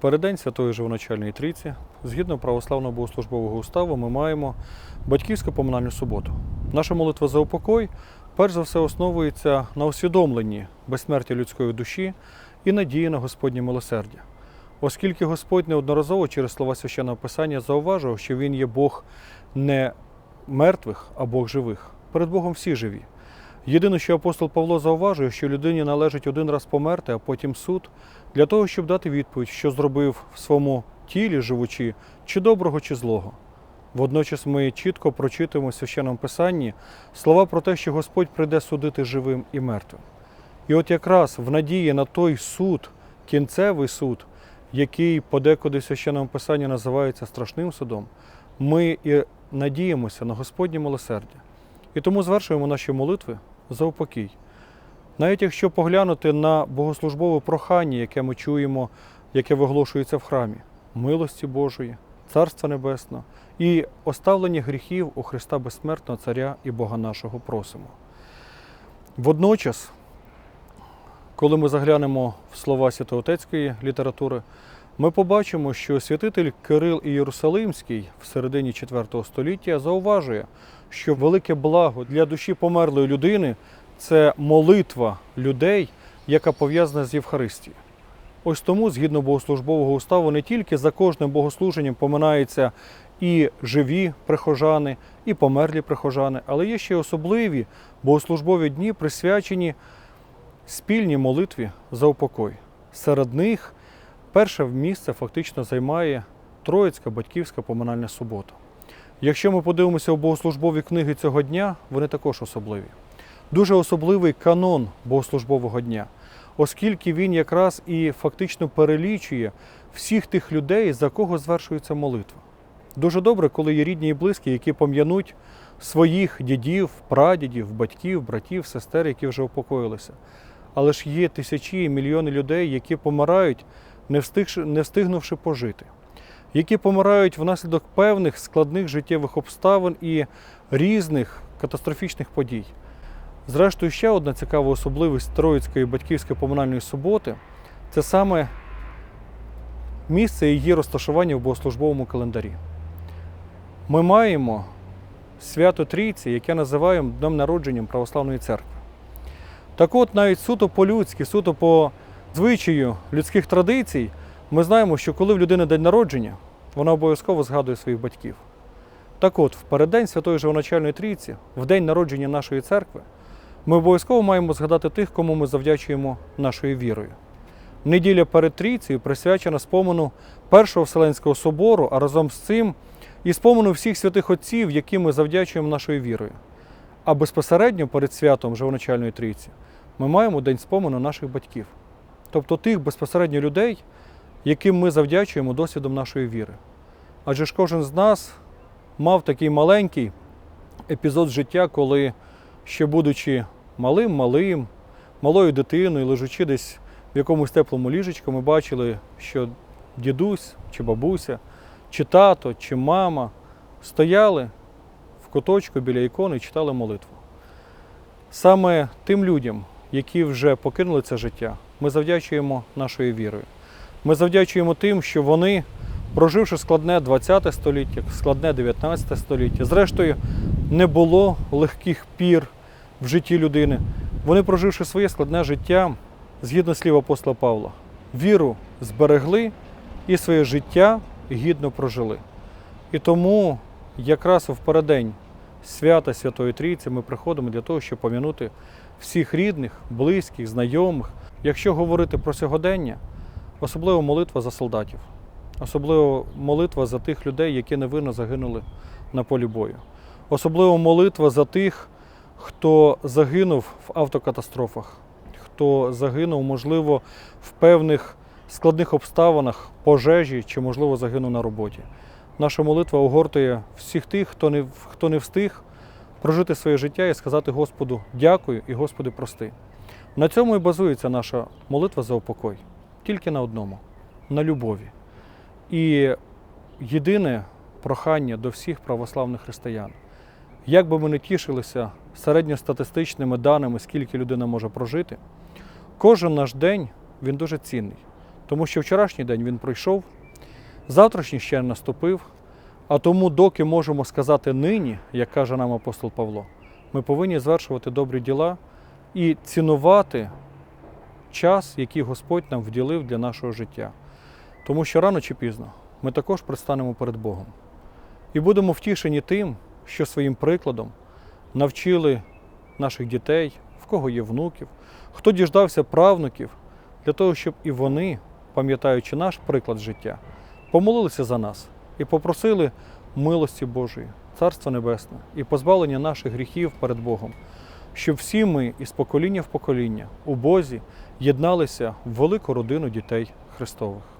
переддень Святої Живоначальної Трійці, згідно православного богослужбового уставу, ми маємо батьківську поминальну суботу. Наша молитва за упокой перш за все основується на усвідомленні безсмертя людської душі і надії на Господнє милосердя. Оскільки Господь неодноразово через слова священного Писання зауважував, що Він є Бог не мертвих, а Бог живих. Перед Богом всі живі. Єдине, що апостол Павло зауважує, що людині належить один раз померти, а потім суд, для того, щоб дати відповідь, що зробив в своєму тілі живучи, чи доброго, чи злого. Водночас ми чітко прочитуємо в священному писанні слова про те, що Господь прийде судити живим і мертвим. І от якраз в надії на той суд, кінцевий суд, який подекуди в священному писанні називається страшним судом, ми і надіємося на Господнє милосердя. І тому звершуємо наші молитви за упокій. Навіть якщо поглянути на богослужбове прохання, яке ми чуємо, яке виголошується в храмі, милості Божої, Царства Небесного і оставлення гріхів у Христа Безсмертного Царя і Бога нашого просимо. Водночас, коли ми заглянемо в слова святоотецької літератури, ми побачимо, що святитель Кирил Ієрусалимський в середині IV століття зауважує, що велике благо для душі померлої людини це молитва людей, яка пов'язана з Євхаристією. Ось тому, згідно богослужбового уставу, не тільки за кожним богослуженням поминаються і живі прихожани, і померлі прихожани, але є ще особливі богослужбові дні, присвячені спільній молитві за упокой. Серед них перше місце фактично займає Троїцька батьківська поминальна субота. Якщо ми подивимося у богослужбові книги цього дня, вони також особливі. Дуже особливий канон богослужбового дня, оскільки він якраз і фактично перелічує всіх тих людей, за кого звершується молитва. Дуже добре, коли є рідні і близькі, які пом'януть своїх дідів, прадідів, батьків, братів, сестер, які вже упокоїлися. Але ж є тисячі і мільйони людей, які помирають, не, встигши, не встигнувши пожити, які помирають внаслідок певних складних життєвих обставин і різних катастрофічних подій. Зрештою, ще одна цікава особливість Троїцької батьківської поминальної суботи це саме місце її розташування в богослужбовому календарі. Ми маємо свято Трійці, яке називаємо днем народженням Православної церкви. Так от, навіть суто по-людськи, суто по звичаю людських традицій, ми знаємо, що коли в людини день народження, вона обов'язково згадує своїх батьків. Так от, в переддень Святої Живоначальної Трійці, в день народження нашої церкви, ми обов'язково маємо згадати тих, кому ми завдячуємо нашою вірою. Неділя перед Трійцею присвячена спомену Першого Вселенського собору, а разом з цим і спомену всіх святих отців, яким ми завдячуємо нашою вірою. А безпосередньо перед святом Живоначальної Трійці ми маємо день спомену наших батьків, тобто тих безпосередньо людей, яким ми завдячуємо досвідом нашої віри. Адже ж кожен з нас мав такий маленький епізод життя, коли, ще будучи малим, малим, малою дитиною, лежачи десь в якомусь теплому ліжечку, ми бачили, що дідусь чи бабуся, чи тато, чи мама стояли в куточку біля ікони і читали молитву. Саме тим людям, які вже покинули це життя, ми завдячуємо нашою вірою. Ми завдячуємо тим, що вони, проживши складне 20 століття, складне 19 століття, зрештою, не було легких пір в житті людини. Вони, проживши своє складне життя, згідно слів апостола Павла, віру зберегли і своє життя гідно прожили. І тому якраз в переддень свята Святої Трійці ми приходимо для того, щоб пом'янути всіх рідних, близьких, знайомих. Якщо говорити про сьогодення, особливо молитва за солдатів, особливо молитва за тих людей, які невинно загинули на полі бою, особливо молитва за тих, хто загинув в автокатастрофах, хто загинув, можливо, в певних складних обставинах, пожежі чи, можливо, загинув на роботі. Наша молитва огортує всіх тих, хто не, хто не встиг прожити своє життя і сказати Господу дякую і Господи прости. На цьому і базується наша молитва за упокой. Тільки на одному на любові. І єдине прохання до всіх православних християн. Як би ми не тішилися середньостатистичними даними, скільки людина може прожити, кожен наш день він дуже цінний. Тому що вчорашній день він пройшов, завтрашній ще наступив, а тому, доки можемо сказати нині, як каже нам апостол Павло, ми повинні звершувати добрі діла і цінувати час, який Господь нам вділив для нашого життя. Тому що рано чи пізно ми також предстанемо перед Богом. І будемо втішені тим, що своїм прикладом навчили наших дітей, в кого є внуків, хто діждався правнуків, для того, щоб і вони, пам'ятаючи наш приклад життя, помолилися за нас і попросили милості Божої, Царства Небесне і позбавлення наших гріхів перед Богом, щоб всі ми із покоління в покоління у Бозі єдналися в велику родину дітей Христових.